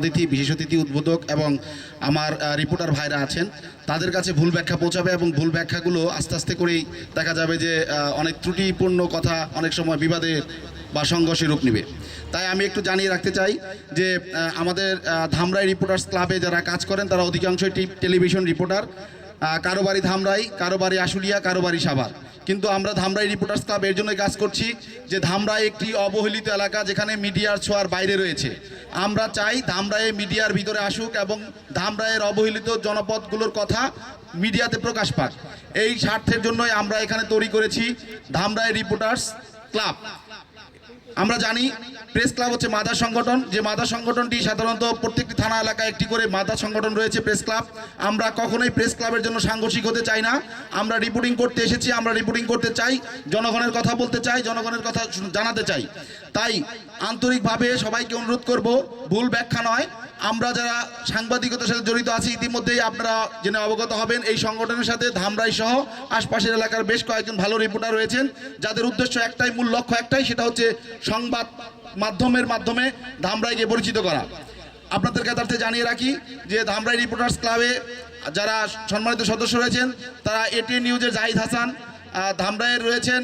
অতিথি, বিশেষ অতিথি, উদ্বোধক এবং আমার রিপোর্টার ভাইরা আছেন। তাদের কাছে ভুল ব্যাখ্যা পৌঁছাবে এবং ভুল ব্যাখ্যাগুলো আস্তে আস্তে করেই দেখা যাবে যে অনেক ত্রুটিপূর্ণ কথা অনেক সময় বিবাদের বা সংঘর্ষে রূপ নেবে। তাই আমি একটু জানিয়ে রাখতে চাই যে আমাদের ধামরাই রিপোর্টার্স ক্লাবে যারা কাজ করেন, তারা অধিকাংশই টেলিভিশন রিপোর্টার কারও বাড়ি ধামরাই, কারও বাড়ি আশুলিয়া, কারও বাড়ি সাভার। কিন্তু আমরা ধামরাই রিপোর্টার্স ক্লাব এর জন্যই কাজ করছি যে ধামরাই একটি অবহেলিত এলাকা যেখানে মিডিয়ার ছোঁয়ার বাইরে রয়েছে। আমরা চাই ধামরায়ে মিডিয়ার ভিতরে আসুক এবং ধামরায়ের অবহেলিত জনপদগুলোর কথা মিডিয়াতে প্রকাশ পাক। এই স্বার্থের জন্যই আমরা এখানে তৈরি করেছি ধামরাই রিপোর্টার্স ক্লাব। আমরা জানি প্রেস ক্লাব হচ্ছে মাদার সংগঠন। যে মাদার সংগঠনটি সাধারণত প্রত্যেকটি থানা এলাকায় একটি করে মাদার সংগঠন রয়েছে প্রেস ক্লাব। আমরা কখনোই প্রেস ক্লাবের জন্য সাংঘর্ষিক হতে চাই না। আমরা রিপোর্টিং করতে এসেছি, আমরা রিপোর্টিং করতে চাই, জনগণের কথা বলতে চাই, জনগণের কথা জানাতে চাই। তাই আন্তরিকভাবে সবাইকে অনুরোধ করব, ভুল ব্যাখ্যা নয়। আমরা যারা সাংবাদিকতার সাথে জড়িত আছি, ইতিমধ্যেই আপনারা জেনে অবগত হবেন, এই সংগঠনের সাথে ধামরাই সহ আশপাশের এলাকার বেশ কয়েকজন ভালো রিপোর্টার রয়েছেন, যাদের উদ্দেশ্য একটাই, মূল লক্ষ্য একটাই, সেটা হচ্ছে সংবাদ মাধ্যমের মাধ্যমে ধামরাইকে পরিচিত করা। আপনাদের কাছে জানিয়ে রাখি যে ধামরাই রিপোর্টার্স ক্লাবে যারা সম্মানিত সদস্য রয়েছেন, তারা এটিএন নিউজের জাহিদ হাসান আহ, ধামরাইয়ের রয়েছেন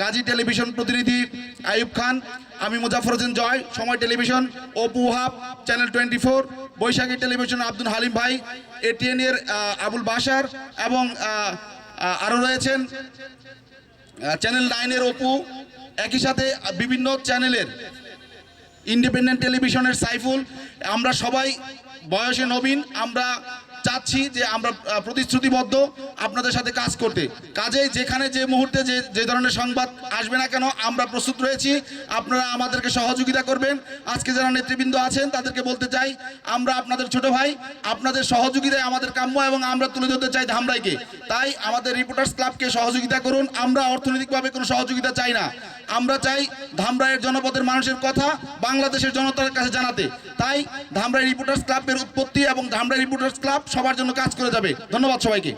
গাজী টেলিভিশন প্রতিনিধি আইয়ুব খান আমি মুজাফর হোসেন জয় সময় television Apu hub channel twenty four Baishakhi television Abdul Halim ভাই এটিএন এর আবুল বাসার এবং আরও রয়েছেন চ্যানেল নাইনের অপু একই সাথে বিভিন্ন চ্যানেলের ইন্ডিপেন্ডেন্ট টেলিভিশনের সাইফুল আমরা সবাই বয়সে নবীন আমরা চাচ্ছি যে আমরা প্রতিশ্রুতিবদ্ধ আপনাদের সাথে কাজ করতে। কাজেই যেখানে যে মুহূর্তে যে যে ধরনের সংবাদ আসবে না কেন, আমরা প্রস্তুত রয়েছি। আপনারা আমাদেরকে সহযোগিতা করবেন। আজকে যারা নেতৃবৃন্দ আছেন, তাদেরকে বলতে চাই, আমরা আপনাদের ছোট ভাই, আপনাদের সহযোগিতায় আমাদের কাম্য এবং আমরা তুলে ধরতে চাই ধামরাইকে। তাই আমাদের রিপোর্টার্স ক্লাবকে সহযোগিতা করুন। আমরা অর্থনৈতিকভাবে কোনো সহযোগিতা চাই না। আমরা চাই ধামরাইয়ের জনপদের মানুষের কথা বাংলাদেশের জনতার কাছে জানাতে। তাই ধামরাই রিপোর্টার্স ক্লাবের উৎপত্তি এবং ধামরাই রিপোর্টার্স ক্লাব সবার জন্য কাজ করে যাবে। ধন্যবাদ সবাইকে।